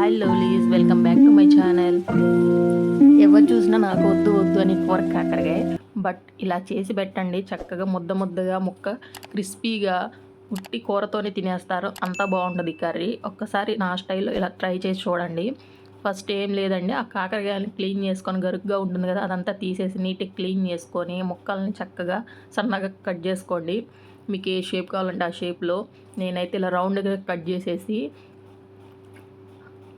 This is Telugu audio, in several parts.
Hi lovelies welcome back to my channel ఎవరు చూసినా నాకు వద్దు వద్దు అని కోరక అక్కడికే. బట్ ఇలా చేసి పెట్టండి. చక్కగా ముద్ద ముద్దగా ముక్క క్రిస్పీగా ఉట్టి కూరతోనే తినేస్తారు. అంతా బాగుంటుంది కర్రీ. ఒక్కసారి నా స్టైల్లో ఇలా ట్రై చేసి చూడండి. ఫస్ట్ ఏం లేదండి. ఆ కాకరకాయని క్లీన్ చేసుకొని గరుగ్గా ఉంటుంది కదా అదంతా తీసేసి నీట్గా క్లీన్ చేసుకొని ముక్కల్ని చక్కగా సన్నగా కట్ చేసుకోండి. మీకు ఏ షేప్ కావాలంటే ఆ షేప్లో నేనైతే ఇలా రౌండ్గా కట్ చేసేసి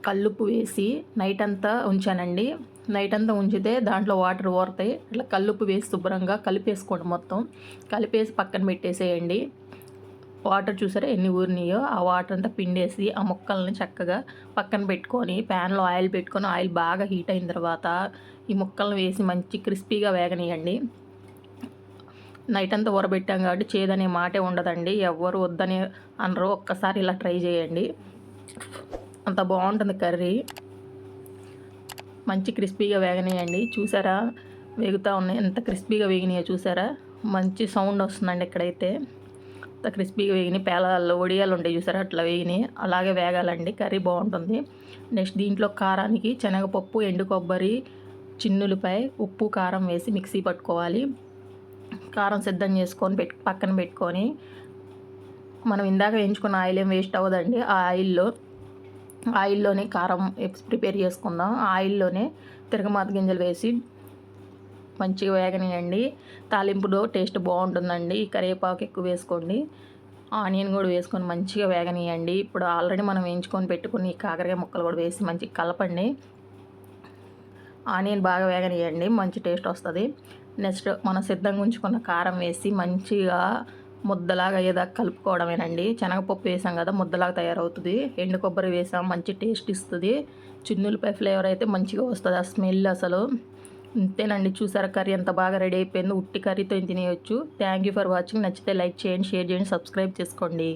కల్లుప్పు వేసి నైట్ అంతా ఉంచానండి. నైట్ అంతా ఉంచితే దాంట్లో వాటర్ ఓరుతాయి ఇట్లా కల్లుప్పు వేసి శుభ్రంగా కలిపేసుకోండి మొత్తం. కలిపేసి పక్కన పెట్టేసేయండి. వాటర్ చూసారా ఎన్ని ఊరినాయో? ఆ వాటర్ అంతా పిండేసి ఆ ముక్కల్ని చక్కగా పక్కన పెట్టుకొని ప్యాన్లో ఆయిల్ పెట్టుకొని ఆయిల్ బాగా హీట్ అయిన తర్వాత ఈ ముక్కల్ని వేసి మంచి క్రిస్పీగా వేగనీయండి నైట్ అంతా ఊరబెట్టాం కాబట్టి చేదనే మాటే ఉండదండి. ఎవరు వద్దని అనరు. ఒక్కసారి ఇలా ట్రై చేయండి. అంత బాగుంటుంది కర్రీ. మంచి క్రిస్పీగా వేగనీయండి. చూసారా? వేగుతూ ఉన్నాయి. ఎంత క్రిస్పీగా వేగినాయో చూసారా? మంచి సౌండ్ వస్తుందండి ఇక్కడైతే. అంత క్రిస్పీగా వేగినాయి. పేలాల్లో ఒడియాలు ఉంటాయి చూసారా? అట్లా వేగినాయి. అలాగే వేగాలండి. కర్రీ బాగుంటుంది. నెక్స్ట్ దీంట్లో కారానికి శనగపప్పు ఎండు కొబ్బరి చిన్నులపై ఉప్పు కారం వేసి మిక్సీ పట్టుకోవాలి. కారం సిద్ధం చేసుకొని పెట్ పక్కన పెట్టుకొని మనం ఇందాక వేయించుకున్న ఆయిల్ ఏం వేస్ట్ అవ్వదండి. ఆ ఆయిల్లో ఆయిల్లోనే కారం ప్రిపేర్ చేసుకుందాం. ఆయిల్లోనే తిరగమాత గింజలు వేసి మంచిగా వేగనియండి తాలింపులో టేస్ట్ బాగుంటుందండి. కరివేపాకు ఎక్కువ వేసుకోండి. ఆనియన్ కూడా వేసుకొని మంచిగా వేగనియండి ఇప్పుడు ఆల్రెడీ మనం వేయించుకొని పెట్టుకుని కాకరకాయ ముక్కలు కూడా వేసి మంచిగా కలపండి. ఆనియన్ బాగా వేగనియండి మంచి టేస్ట్ వస్తుంది. నెక్స్ట్ మనం సిద్ధంగా ఉంచుకున్న కారం వేసి మంచిగా ముద్దలాగా అయ్యేదాకా కలుపుకోవడమేనండి. శనగపప్పు వేసాం కదా ముద్దలాగా తయారవుతుంది. ఎండు కొబ్బరి వేసాం మంచి టేస్ట్ ఇస్తుంది. చిన్నులపై ఫ్లేవర్ అయితే మంచిగా వస్తుంది. ఆ స్మెల్ అసలు అంతేనండి చూసారా కర్రీ ఎంత బాగా రెడీ అయిపోయింది. ఉట్టి కర్రీతో తినేయచ్చు. థ్యాంక్ యూ ఫర్ వాచింగ్ నచ్చితే లైక్ చేయండి షేర్ చేయండి సబ్స్క్రైబ్ చేసుకోండి.